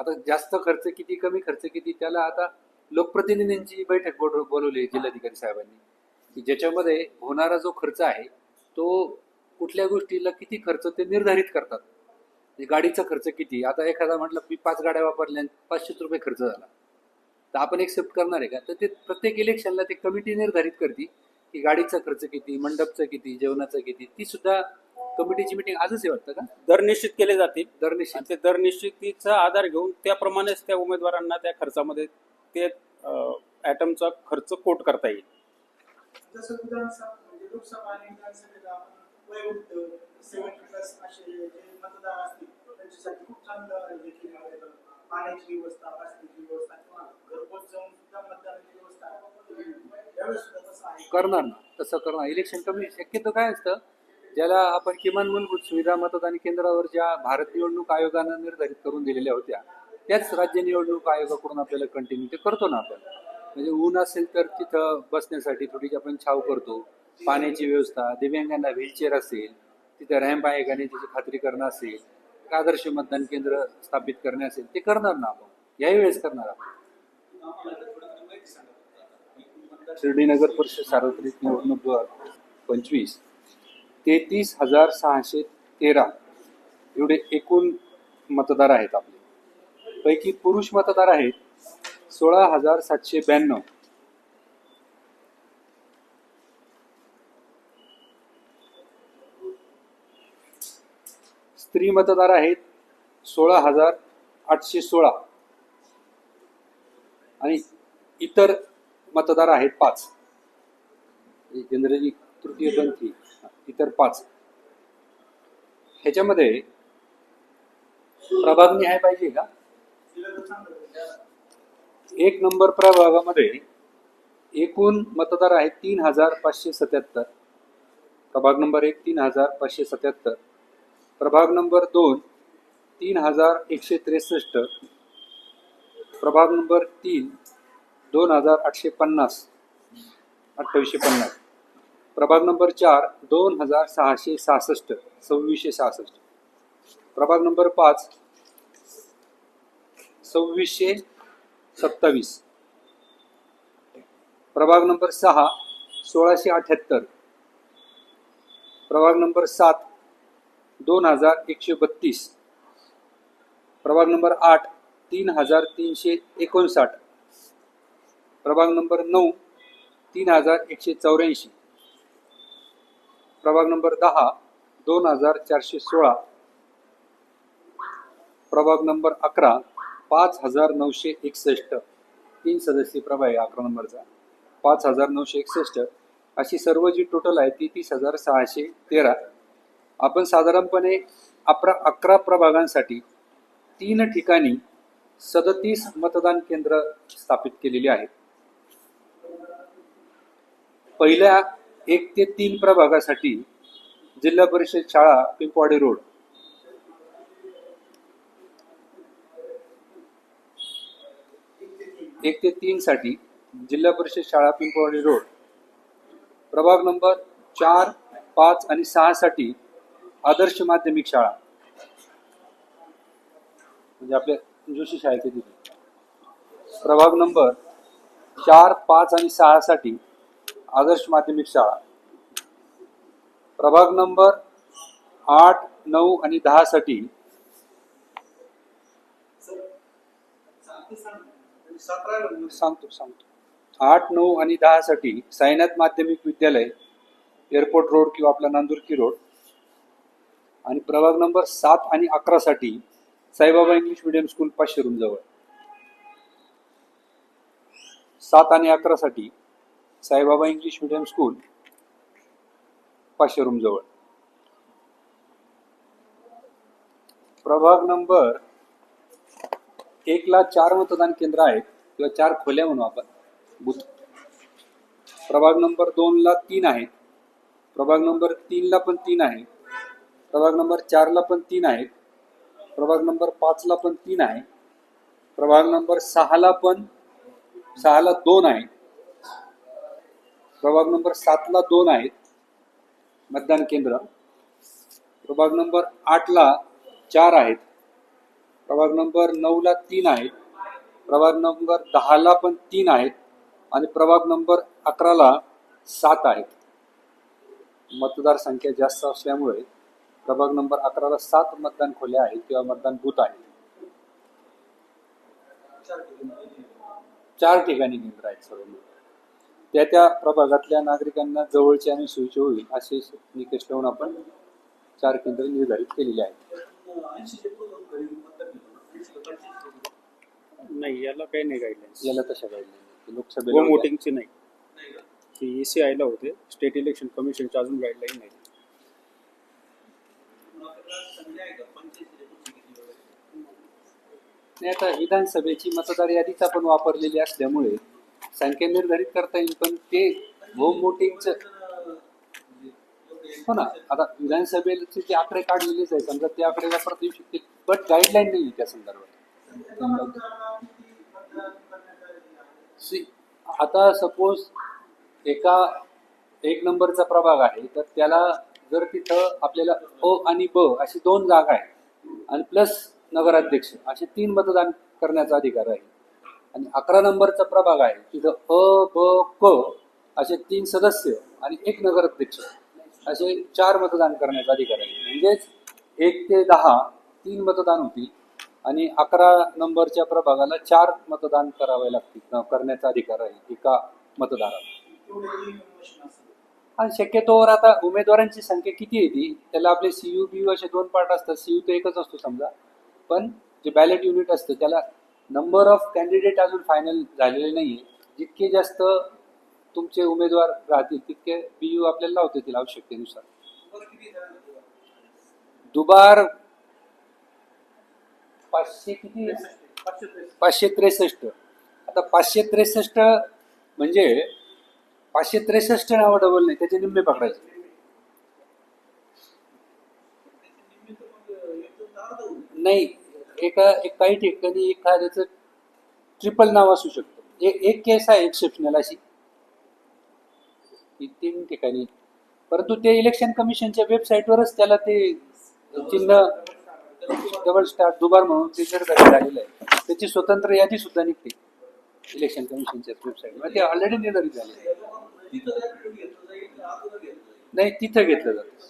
आता जास्त खर्च किती कमी खर्च किती त्याला आता लोकप्रतिनिधींची बैठक बोलवली आहे जिल्हाधिकारी साहेबांनी. की ज्याच्यामध्ये होणारा जो खर्च आहे तो कुठल्या गोष्टीला किती खर्च ते निर्धारित करतात. म्हणजे गाडीचा खर्च किती? आता एखादा म्हटलं मी पाच गाड्या वापरल्या पाचशेच रुपये खर्च झाला. तर आपण एक्सेप्ट करणार आहे का? तर ते प्रत्येक इलेक्शनला ते कमिटी निर्धारित करते की गाडीचा खर्च किती मंडपचा किती जेवणाचा किती ती सुद्धा कमिटीची मिटिंग आजच आहे वाटतं का? दर निश्चित केले जातील. दर निश्चित. आणि ते दर निश्चितीचा आधार घेऊन त्याप्रमाणेच त्या उमेदवारांना त्या खर्चामध्ये ते ॲटमचा खर्च कोट करता येईल. जसं विधानसभा म्हणजे लोकसभा आणि विधानसभेला आपण वयोवृद्ध सेव्हन्टी प्लस असे जे मतदार असतील त्यांच्यासाठी खूप चांगलं हे केलं आहे. पाण्याची व्यवस्था रस्त्याची व्यवस्था किंवा घरपोच जाऊन सुद्धा मतदानाची व्यवस्था. केली. यावेळेस सुद्धा तसं आहे. करणार ना. तसं करणार. इलेक्शन कमी शक्यतो काय असतं ज्याला आपण किमान मूलभूत सुविधा मतदान केंद्रावर ज्या भारत निवडणूक आयोगानं निर्धारित करून दिलेल्या होत्या त्याच राज्य निवडणूक आयोगाकडून आपल्याला कंटिन्यू ते करतो ना आपण. म्हणजे ऊन असेल तर तिथं बसण्यासाठी थोडीशी आपण छाव करतो पाण्याची व्यवस्था दिव्यांगांना व्हीलचेअर असेल तिथं रॅम्प आहे का नाही त्याची खात्री करणं असेल आदर्श मतदान केंद्र स्थापित करणे असेल ते करणार ना आपण. याही वेळेस करणार आपण. शिर्डी नगर परिषद सार्वत्रिक निवडणूक दोन पंचवीस तेहतीस हजार सहाशे तेरा. एवढे एकूण मतदार आहेत आपले. पैकी पुरुष मतदार आहेत सोळा हजार सातशे ब्याण्णव. स्त्री मतदार आहेत सोळा हजार आठशे सोळा. आणि इतर मतदार आहेत पाच. जनरली तृतीय ग्रंथी इतर पाच. ह्याच्यामध्ये प्रभाग न्याय पाहिजे का? एक नंबर प्रभागामध्ये एकूण मतदार आहेत तीन हजार पाचशे सत्याहत्तर. प्रभाग नंबर एक तीन हजार पाचशे सत्याहत्तर. प्रभाग नंबर दोन तीन हजार एकशे त्रेसष्ट. प्रभाग नंबर तीन दोन हजार आठशे पन्नास. अठ्ठावीसशे पन्नास. प्रभाग नंबर चार दोन हजार सहाशे सहासष्ट सव्वीसशे सहासष्ट. प्रभाग नंबर पाच सव्वीसशे सत्तावीस. प्रभाग नंबर सहा सोळाशे अठ्याहत्तर. प्रभाग नंबर सात दोन हजार एकशे बत्तीस. प्रभाग नंबर आठ तीन हजार तीनशे एकोणसाठ. प्रभाग नंबर नऊ तीन हजार एकशे चौऱ्याऐंशी. प्रभाग नंबर दहा दोन हजार चारशे सोळा. प्रभाग नंबर अकरा पाच हजार नऊशे एकसष्ट. तीन सदस्यीय प्रभाग आहे अकरा नंबरचा. पाच हजार नऊशे एकसष्ट. अशी सर्व जी टोटल आहे ती तीस हजार सहाशे तेरा. आपण साधारणपणे अकरा अकरा प्रभागांसाठी तीन ठिकाणी सदतीस मतदान केंद्र स्थापित केलेली आहेत. पहिल्या एक ते तीन प्रभागासाठी जिल्हा परिषद शाळा पिंपवाडी रोड. एक ते तीन साठी जिल्हा परिषद शाळा पिंपवाडी रोड. प्रभाग नंबर चार पाच आणि सहा साठी आदर्श माध्यमिक शाळा. म्हणजे आपल्या जोशी शाळेचे तिथे. प्रभाग नंबर चार पाच आणि सहा साठी आदर्श माध्यमिक शाळा. प्रभाग नंबर आठ नऊ आणि दहा साठी सांगतो सांगतो. आठ नऊ आणि दहा साठी साईनाथ माध्यमिक विद्यालय एअरपोर्ट रोड किंवा आपला नांदुरकी रोड. आणि प्रभाग नंबर सात आणि अकरा साठी साईबाबा इंग्लिश मिडियम स्कूल पाचशे रूम जवळ. सात आणि अकरा साठी साईबाबा इंग्लिश मिडियम स्कूल पाचशे रूमजवळ प्रभाग नंबर एकला चार मतदान केंद्र आहेत किंवा चार खोल्या म्हणू आपण. बुथ प्रभाग नंबर दोनला तीन आहेत प्रभाग नंबर तीनला पण तीन आहे प्रभाग नंबर चारला पण तीन आहेत प्रभाग नंबर पाचला पण तीन आहे प्रभाग नंबर सहाला पण सहाला दोन आहे प्रभाग नंबर सातला दोन आहेत. मतदान केंद्र. प्रभाग नंबर आठला चार आहेत. प्रभाग नंबर नऊला तीन आहेत. प्रभाग नंबर दहाला पण तीन आहेत. आणि प्रभाग नंबर अकराला सात आहेत. मतदार संख्या जास्त असल्यामुळे प्रभाग नंबर अकराला सात मतदान खोल्या आहेत किंवा मतदान बूथ आहेत. चार ठिकाणी केंद्र आहेत सर्व. त्या त्या प्रभागातल्या नागरिकांना जवळचे आणि सोयीचे होईल असे निकष ठेवून आपण चार केंद्र निर्धारित केलेली आहेत. नाही याला काही नाही गाईडलाईन्स याला तशा गाईडलाईन होम लोकसभेला वोटिंगची नाही. ती सी आयला होते. स्टेट इलेक्शन कमिशनची अजून गाईडलाईन नाही नाही आता विधानसभेची मतदार यादीच आपण वापरलेली असल्यामुळे संख्या निर्धारित करता येईल पण ते होम वोटिंगचं हो ना. आता विधानसभेचे जे आकडे काढलेलेच आहे समजा ते आकडे वापरता येऊ शकते बट गाईडलाईन नाही आहे त्या संदर्भात. सी आता सपोज एका एक नंबरचा प्रभाग आहे तर त्याला जर तिथं आपल्याला अ आणि ब अशी दोन जागा आहेत आणि प्लस नगराध्यक्ष असे तीन मतदान करण्याचा अधिकार आहे. आणि अकरा नंबरचा प्रभाग आहे तिथं अ ब क असे तीन सदस्य आणि एक नगराध्यक्ष असे चार मतदान करण्याचा अधिकार आहे. म्हणजेच एक ते दहा तीन मतदान होतील आणि अकरा नंबरच्या प्रभागाला चार मतदान करावे लागतील करण्याचा अधिकार आहे एका मतदाराला. आणि शक्यतोवर आता उमेदवारांची संख्या किती येते त्याला आपले सीयू बी असे दोन पार्ट असतात. सीयू तर एकच असतो समजा. पण जे बॅलेट युनिट असतं त्याला नंबर ऑफ कॅन्डिडेट अजून फायनल झालेले नाहीये. जितके जास्त तुमचे उमेदवार राहतील तितके बीयू आपल्याला लावता येतील आवश्यकतेनुसार. दुबार पाचशे किती? पाचशे त्रेसष्ट. आता पाचशे त्रेसष्ट म्हणजे पाचशे त्रेसष्ट नावं डबल नाही त्याचे निम्मे पकडायचे. नाही एका एक काही ठिकाणी एखाद्याचं ट्रिपल नाव असू शकतं. म्हणजे एक एक केस आहे एक्सेप्शनल अशी. तीन ठिकाणी. परंतु ते इलेक्शन कमिशनच्या वेबसाईटवरच त्याला ते चिन्ह डबल स्टार दुबार म्हणून ते झालेलं आहे. त्याची स्वतंत्र यादी सुद्धा निघते इलेक्शन कमिशनच्या वेबसाईटवर ते ऑलरेडी निर्धारित झाले नाही तिथं घेतलं जातं.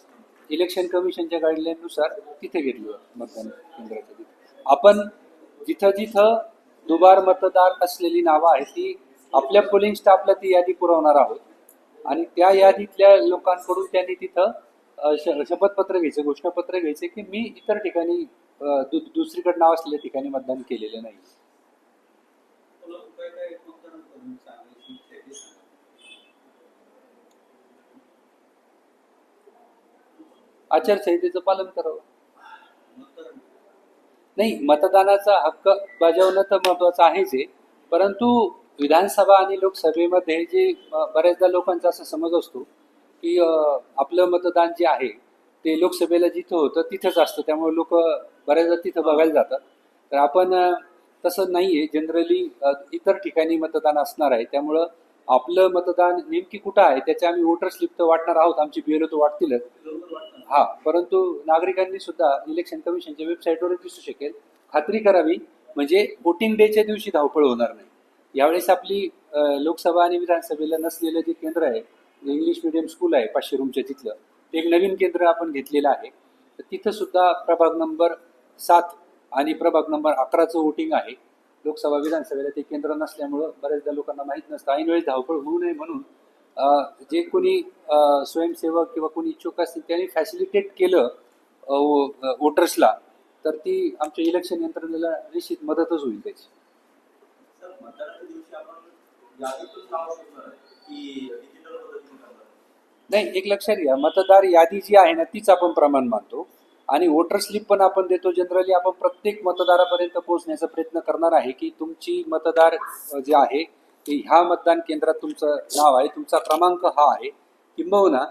इलेक्शन कमिशनच्या गाईडलाईननुसार तिथे घेतलं जातं मतदान केंद्राच्या तिथे. आपण जिथं जिथं दुबार मतदार असलेली नावं आहेत ती आपल्या पोलिंग स्टाफला ती यादी पुरवणार आहोत. आणि त्या यादीतल्या लोकांकडून त्यांनी तिथं श- शपथपत्र घ्यायचं घोषणापत्र घ्यायचं की मी इतर ठिकाणी दु दुसरीकडे नाव असलेल्या ठिकाणी मतदान केलेलं नाही. आचारसंहितेचं पालन करावं. नाही मतदानाचा हक्क बजावणं तर महत्वाचं आहेच आहे परंतु विधानसभा आणि लोकसभेमध्ये जे बऱ्याचदा लोकांचा असा समज असतो की आपलं मतदान जे आहे ते लोकसभेला जिथं होतं तिथंच असतं. त्यामुळे लोक बऱ्याचदा तिथं बघायला जातात. तर आपण तसं नाही आहे जनरली इतर ठिकाणी मतदान असणार आहे. त्यामुळं आपलं मतदान नेमकी कुठं आहे त्याचे आम्ही वोटर स्लिप तर वाटणार आहोत. आमची बिएलओ तर वाटतीलच. हा परंतु नागरिकांनी सुद्धा इलेक्शन कमिशनच्या वेबसाईटवर दिसू शकेल. खात्री करावी म्हणजे वोटिंग डेच्या दिवशी धावपळ होणार नाही. यावेळेस आपली लोकसभा आणि विधानसभेला नसलेलं जे केंद्र आहे जे इंग्लिश मिडियम स्कूल आहे पाचशे रूमच्या तिथलं ते एक नवीन केंद्र आपण घेतलेलं आहे. तर तिथं सुद्धा प्रभाग नंबर सात आणि प्रभाग नंबर अकराचं वोटिंग आहे. लोकसभा विधानसभेला ते केंद्र नसल्यामुळं बऱ्याचदा लोकांना माहीत नसतं. ऐन वेळेस धावपळ होऊ नये म्हणून जे कोणी स्वयंसेवक किंवा कोणी इच्छुक असतील त्यांनी फॅसिलिटेट केलं वोटर्सला तर ती आमच्या इलेक्शन यंत्रणेला निश्चित मदतच होईल त्याची. नाही एक लक्षात घ्या मतदार यादी जी आहे ना तीच आपण प्रमाण मानतो. आणि वोटर स्लिप पण आपण देतो जनरली आपण प्रत्येक मतदारापर्यंत पोहोचण्याचा प्रयत्न करणार आहे की तुमची मतदार जे आहे की ह्या मतदान केंद्रात तुमचं नाव आहे तुमचा क्रमांक हा आहे किंबहुना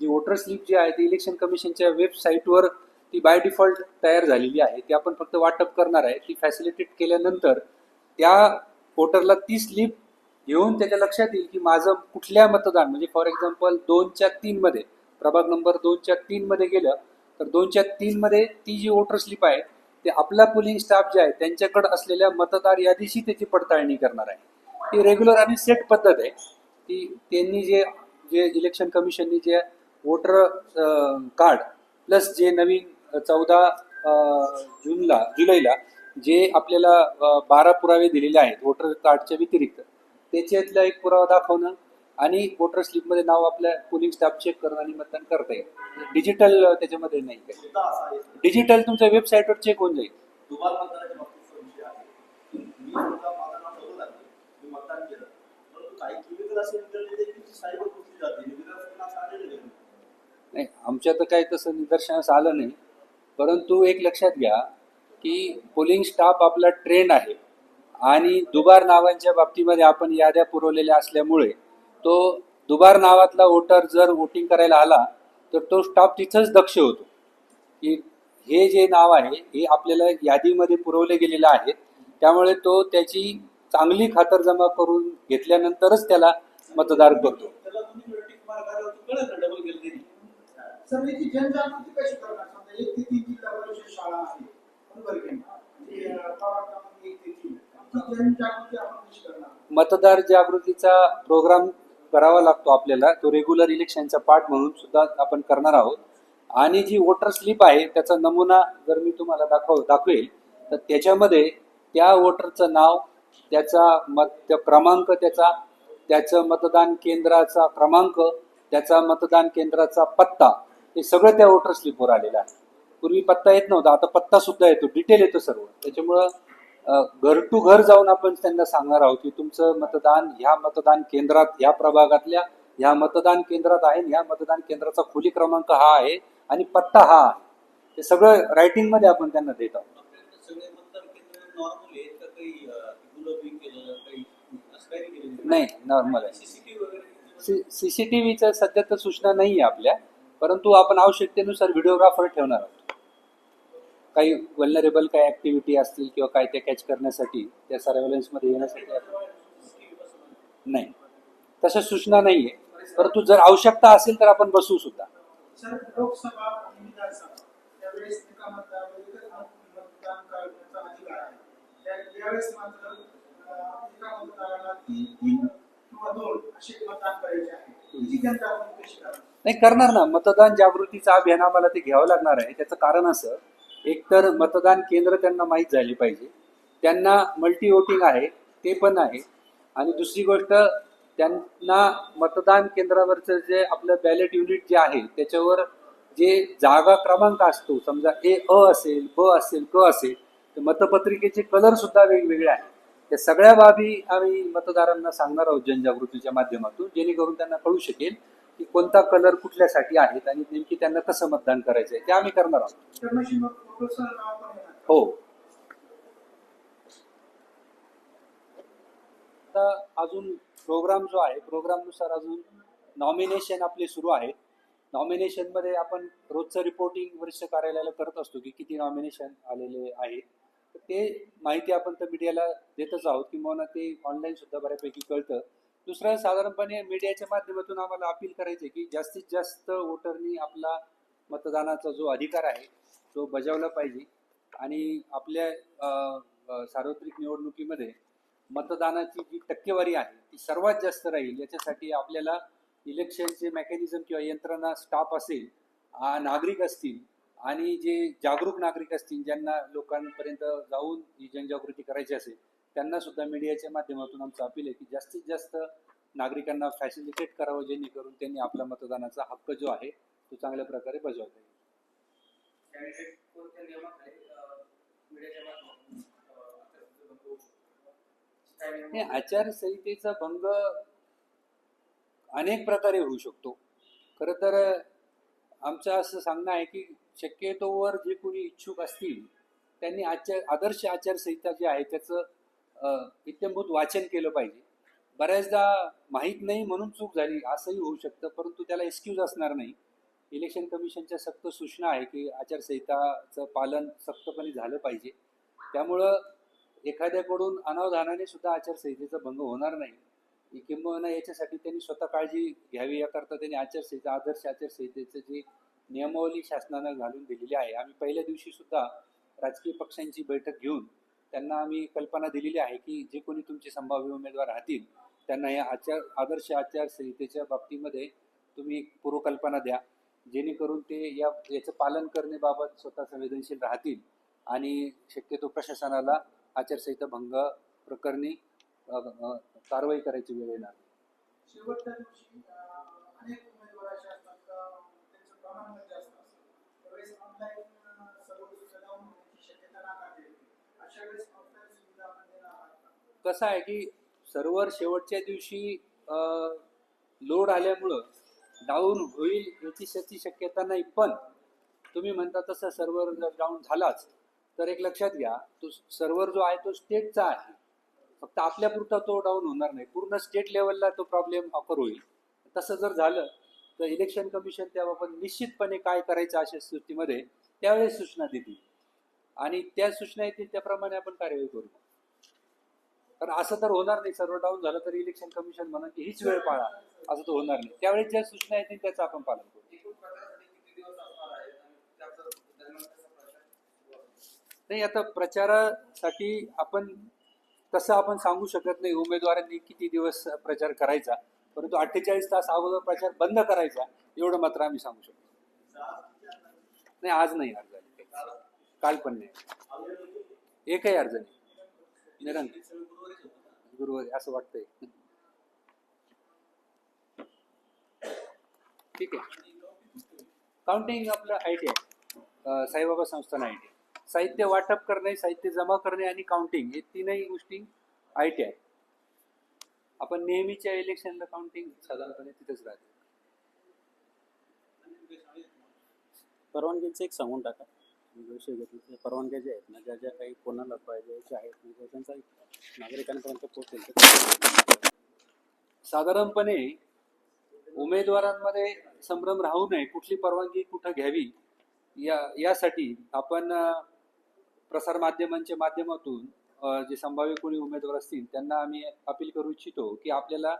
जी वोटर स्लिप जी आहे ती इलेक्शन कमिशनच्या वेबसाईटवर ती बाय डिफॉल्ट तयार झालेली आहे. ती आपण फक्त वाटप करणार आहे. ती फॅसिलिटेट केल्यानंतर त्या वोटरला ती स्लिप घेऊन त्याच्या लक्षात येईल की माझं कुठल्या मतदान म्हणजे फॉर एक्झाम्पल दोनच्या तीनमध्ये प्रभाग नंबर दोनच्या तीनमध्ये गेलं तर दोनच्या तीनमध्ये ती जी वोटर स्लिप आहे ते आपला पोलिंग स्टाफ जे आहे त्यांच्याकडे असलेल्या मतदार यादीशी त्याची पडताळणी करणार आहे. ती रेग्युलर आणि सेट पद्धत आहे. की त्यांनी जे जे इलेक्शन कमिशननी जे वोटर कार्ड प्लस जे नवीन चौदा जूनला जुलैला जे आपल्याला बारा पुरावे दिलेले आहेत वोटर कार्डच्या व्यतिरिक्त त्याच्यातला एक पुरावा दाखवणं आणि वोटर स्लिपमध्ये नाव आपल्या पोलिंग स्टाफ चेक करणं आणि मतदान करता येईल. डिजिटल त्याच्यामध्ये नाही. डिजिटल तुमच्या वेबसाईटवर चेक होऊन जाईल दुबार मतदानाच्या बाबतीत विषय आहे मी सुद्धा माझं नाव नव्हतं लागलं मी मतदान केलं परंतु काही केमिकल असे निघाले की सायबर पुसली जाते निवेदन असं आलेलं नाही आमच्या तर काही तसं निदर्शनास आलं नाही. परंतु एक लक्षात घ्या की पोलिंग स्टाफ आपला ट्रेंड आहे. आणि दुबार नावांच्या बाबतीमध्ये आपण याद्या पुरवलेल्या असल्यामुळे तो दुबार नावातला वोटर जर वोटिंग करायला आला तर तो स्टाफ तिथंच दक्ष होतो. की हे जे नाव आहे हे आपल्याला यादीमध्ये पुरवले गेलेलं आहे त्यामुळे तो त्याची चांगली खातरजमा करून घेतल्यानंतरच त्याला मतदार करतो? म्हणजे, मतदार जागृतीचा प्रोग्राम करावा लागतो आपल्याला. तो रेग्युलर इलेक्शनचा पार्ट म्हणून सुद्धा आपण करणार आहोत. आणि जी वोटर स्लिप आहे त्याचा नमुना जर मी तुम्हाला दाखव दाखवेल तर त्याच्यामध्ये त्या वोटरचं नाव त्याचा मत त्या क्रमांक त्याचा त्याचं मतदान केंद्राचा क्रमांक त्याचा मतदान केंद्राचा पत्ता हे सगळं त्या वोटर स्लिपवर आलेलं आहे. पूर्वी पत्ता येत नव्हता आता पत्ता सुद्धा येतो डिटेल येतो सर्व. त्याच्यामुळं घर टू घर जाऊन आपण त्यांना सांगणार आहोत की तुमचं मतदान ह्या मतदान केंद्रात ह्या प्रभागातल्या ह्या मतदान केंद्रात आहे आणि ह्या मतदान केंद्राचा खोली क्रमांक हा आहे आणि पत्ता हा आहे. हे सगळं रायटिंगमध्ये आपण त्यांना देत आहोत. नाही नॉर्मल आहे. सी सीसीटीव्ही टी व्हीचं सध्या तर सूचना नाही आहे आपल्या परंतु आपण आवश्यकतेनुसार व्हिडिओग्राफर ठेवणार आहोत. काही वल्नरेबल काही ऍक्टिव्हिटी असतील किंवा काय ते कॅच करण्यासाठी त्या सर्वेलन्समध्ये येण्यासाठी नाही. तशा सूचना नाही आहे परंतु जर आवश्यकता असेल तर आपण बसू सुद्धा. लोकसभा त्यावेळेस नाही करणार ना. मतदान जागृतीचं अभियान आम्हाला ते घ्यावं लागणार आहे. त्याचं कारण असं एकतर मतदान केंद्र त्यांना माहीत झाली पाहिजे. त्यांना मल्टी वोटिंग आहे ते पण आहे. आणि दुसरी गोष्ट त्यांना मतदान केंद्रावरचं जे आपलं बॅलेट युनिट जे आहे त्याच्यावर जे जागा क्रमांक असतो समजा ए अ असेल ब असेल क असेल तर मतपत्रिकेचे कलर सुद्धा वेगवेगळे आहेत. त्या सगळ्या बाबी आम्ही मतदारांना सांगणार आहोत जनजागृतीच्या माध्यमातून जेणेकरून त्यांना कळू शकेल की कोणता कलर कुठल्यासाठी आहेत आणि नेमकी त्यांना कसं मतदान करायचं आहे ते आम्ही करणार आहोत. हो. आता अजून प्रोग्राम जो आहे प्रोग्रामनुसार अजून नॉमिनेशन आपले सुरू आहे नॉमिनेशनमध्ये आपण रोजचं रिपोर्टिंग वरिष्ठ कार्यालयाला करत असतो की किती नॉमिनेशन आलेले आहेत. ते माहिती आपण तर मीडियाला देतच आहोत किंवा ते ऑनलाईन सुद्धा बऱ्यापैकी कळतं. दुसरं साधारणपणे मीडियाच्या माध्यमातून आम्हाला अपील करायचं आहे की जास्तीत जास्त वोटरनी आपला मतदानाचा जो अधिकार आहे तो बजावला पाहिजे. आणि आपल्या सार्वत्रिक निवडणुकीमध्ये मतदानाची जी टक्केवारी आहे ती सर्वात जास्त राहील. याच्यासाठी आपल्याला इलेक्शनचे मेकॅनिझम किंवा यंत्रणा स्टाफ असेल नागरिक असतील आणि जे जागरूक नागरिक असतील ज्यांना लोकांपर्यंत जाऊन ही जनजागृती करायची असेल त्यांना सुद्धा मीडियाच्या माध्यमातून आमचं अपील आहे की जास्तीत जास्त नागरिकांना फॅसिलिटेट करावं जेणेकरून त्यांनी आपला मतदानाचा हक्क जो आहे तो चांगल्या प्रकारे बजावता येईल. आचारसंहितेचा भंग अनेक प्रकारे होऊ शकतो. खरं तर आमचं असं सांगणं आहे की शक्यतोवर जे कोणी इच्छुक असतील त्यांनी आचार आदर्श आचारसंहिता जी आहे त्याचं इत्यंभूत वाचन केलं पाहिजे. बऱ्याचदा माहीत नाही म्हणून चूक झाली असंही होऊ शकतं परंतु त्याला एक्सक्यूज असणार नाही. इलेक्शन कमिशनच्या सक्त सूचना आहे की आचारसंहिताचं पालन सक्तपणे झालं पाहिजे. त्यामुळं एखाद्याकडून अनावधानाने सुद्धा आचारसंहितेचा भंग होणार नाही. किंबहुना याच्यासाठी त्यांनी स्वतः काळजी घ्यावी याकरता त्यांनी आचारसंहिता आदर्श आचारसंहितेचं जे नियमावली शासनानं घालून दिलेली आहे. आम्ही पहिल्या दिवशी सुद्धा राजकीय पक्षांची बैठक घेऊन त्यांना आम्ही कल्पना दिलेली आहे की जे कोणी तुमचे संभाव्य उमेदवार राहतील त्यांना या आचार आदर्श आचारसंहितेच्या बाबतीमध्ये तुम्ही पूर्वकल्पना द्या. जेणेकरून ते या याचं पालन करण्याबाबत स्वतः संवेदनशील राहतील आणि शक्यतो प्रशासनाला आचारसंहिता भंग प्रकरणी कारवाई करायची वेळ येणार प्रमाण जास्त असतं त्यावेळेस ऑनलाईन सर्व सुविधा होण्याची शक्यता नाकारता अशा वेळेस ऑफलाईन सुविधा आपण देणार आहात कसं आहे की सर्व्हर शेवटच्या दिवशी लोड आल्यामुळं डाऊन होईल याची त्याची शक्यता नाही. पण तुम्ही म्हणता तसा सर्व्हर जर डाऊन झालाच तर एक लक्षात घ्या तो सर्व्हर जो आहे तो स्टेटचा आहे. फक्त आपल्यापुरता तो डाऊन होणार नाही. पूर्ण स्टेट लेवलला तो प्रॉब्लेम ऑफर होईल. तसं जर झालं तर इलेक्शन कमिशन त्याबाबत निश्चितपणे काय करायचं अशा स्थितीमध्ये त्यावेळेस सूचना देतील. आणि त्या सूचना येतील त्याप्रमाणे आपण कार्यवाही करू. कारण असं तर होणार नाही सर्व डाऊन झालं तर इलेक्शन कमिशन म्हणा की हीच वेळ पाळा. असं तर होणार नाही. त्यावेळेस ज्या सूचना येतील त्याचं आपण पालन करू. नाही आता प्रचारासाठी आपण तसं आपण सांगू शकत नाही. उमेदवारांनी किती दिवस प्रचार करायचा? परंतु अठ्ठेचाळीस तास अगोदर प्रचार बंद करायचा एवढं मात्र आम्ही सांगू शकतो. नाही आज नाही अर्ज काल पण नाही. एकही अर्ज नाही. निरंतर. गुरुवारी असं वाटतंय. ठीक आहे. काउंटिंग आपलं आय टी आहे साईबाबा संस्थान आय टी साहित्य वाटप करणे साहित्य जमा करणे आणि काउंटिंग हे तीनही गोष्टी आय टी आहे आपण नेहमीच्या इलेक्शनला काउंटिंग साधारणपणे तिथेच राहते. परवानग्यांचं एक सांगून टाका. विषय घेतला परवानग्या ज्या आहेत ना ज्या ज्या काही कोणाला पाहिजे ज्या आहेत म्हणजे त्यांचा नागरिकांपर्यंत पोहोचेल साधारणपणे उमेदवारांमध्ये संभ्रम राहू नये कुठली परवानगी कुठं घ्यावी या यासाठी आपण प्रसारमाध्यमांच्या माध्यमातून जे संभाव्य कोणी उमेदवार असतील त्यांना आम्ही अपील करू इच्छितो की आपल्याला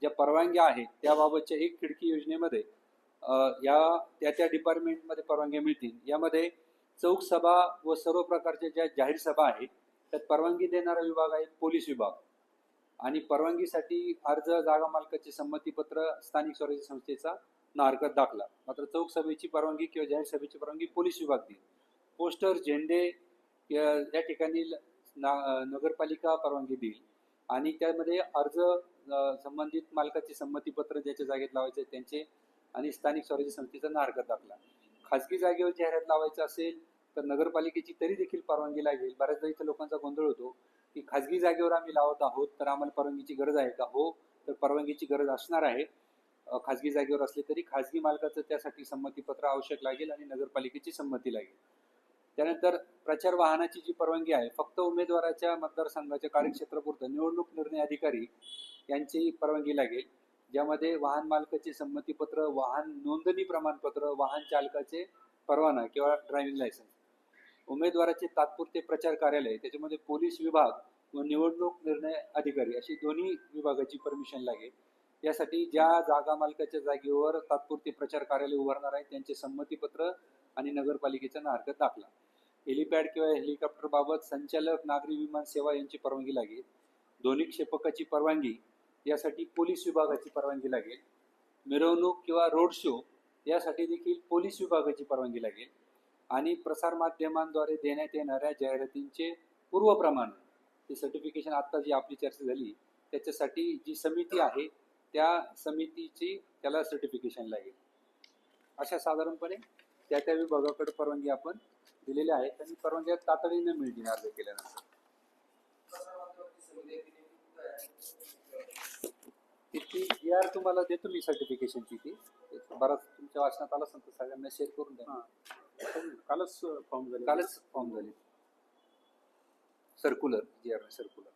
ज्या परवानग्या आहेत त्याबाबतच्या एक खिडकी योजनेमध्ये या त्या त्या डिपार्टमेंटमध्ये परवानग्या मिळतील. यामध्ये चौक सभा व सर्व प्रकारच्या ज्या जाहीर सभा आहेत त्यात परवानगी देणारा विभाग आहे पोलीस विभाग. आणि परवानगीसाठी अर्ज जागा मालकाचे संमतीपत्र स्थानिक स्वराज्य संस्थेचा ना हरकत दाखला. मात्र चौक सभेची परवानगी किंवा जाहीर सभेची परवानगी पोलीस विभाग देईल. पोस्टर झेंडे या ठिकाणी ल- ना नगरपालिका परवानगी देईल. आणि त्यामध्ये अर्ज संबंधित मालकाचे संमतीपत्र ज्याच्या जागेत लावायचे त्यांचे आणि स्थानिक स्वराज्य संस्थेचा ना दाखला. खाजगी जागेवर जाहिरात लावायचं असेल तर नगरपालिकेची तरी देखील परवानगी लागेल. बऱ्याचदा इथं लोकांचा गोंधळ होतो की खाजगी जागेवर आम्ही लावत आहोत तर आम्हाला परवानगीची गरज आहे का? हो तर परवानगीची गरज असणार आहे. खाजगी जागेवर असले तरी खाजगी मालकाचं त्यासाठी संमतीपत्र आवश्यक लागेल आणि नगरपालिकेची संमती लागेल. त्यानंतर प्रचार वाहनाची जी परवानगी आहे फक्त उमेदवाराच्या मतदारसंघाच्या कार्यक्षेत्रापुरतं निवडणूक निर्णय अधिकारी यांची परवानगी लागेल. ज्यामध्ये वाहन मालकाचे संमतीपत्र वाहन नोंदणी प्रमाणपत्र वाहन चालकाचे परवाना किंवा ड्रायव्हिंग लायसन्स उमेदवाराचे तात्पुरते प्रचार कार्यालय त्याच्यामध्ये पोलीस विभाग व निवडणूक निर्णय अधिकारी अशी दोन्ही विभागाची परमिशन लागेल. यासाठी ज्या जागा मालकाच्या जागेवर तात्पुरते प्रचार कार्यालय उभारणार आहे त्यांचे संमतीपत्र आणि नगरपालिकेचा ना हरकत दाखला. हेलिपॅड किंवा हेलिकॉप्टरबाबत संचालक नागरी विमान सेवा यांची परवानगी लागेल. दोन्ही क्षेपकाची परवानगी यासाठी पोलीस विभागाची परवानगी लागेल. मिरवणूक किंवा रोड शो यासाठी देखील पोलीस विभागाची परवानगी लागेल. आणि प्रसारमाध्यमांद्वारे देण्यात येणाऱ्या जाहिरातींचे पूर्वप्रमाण ते सर्टिफिकेशन आत्ता जी आपली चर्चा झाली त्याच्यासाठी जी समिती आहे त्या समितीची त्याला सर्टिफिकेशन लागेल. अशा साधारणपणे त्या त्या विभागाकडे परवानगी आपण दिलेल्या आहेत आणि परवानग्या तातडीने मिळतील अर्ज केल्यानंतर. ती जी आर तुम्हाला देतो मी सर्टिफिकेशनची ती. बराच तुमच्या वाचनात आला तर सगळ्यांना शेअर करून द्या. कालच फॉर्म झाले. कालच फॉर्म झाले. सर्क्युलर जी आर सर्क्युलर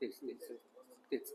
तेच तेच तेच.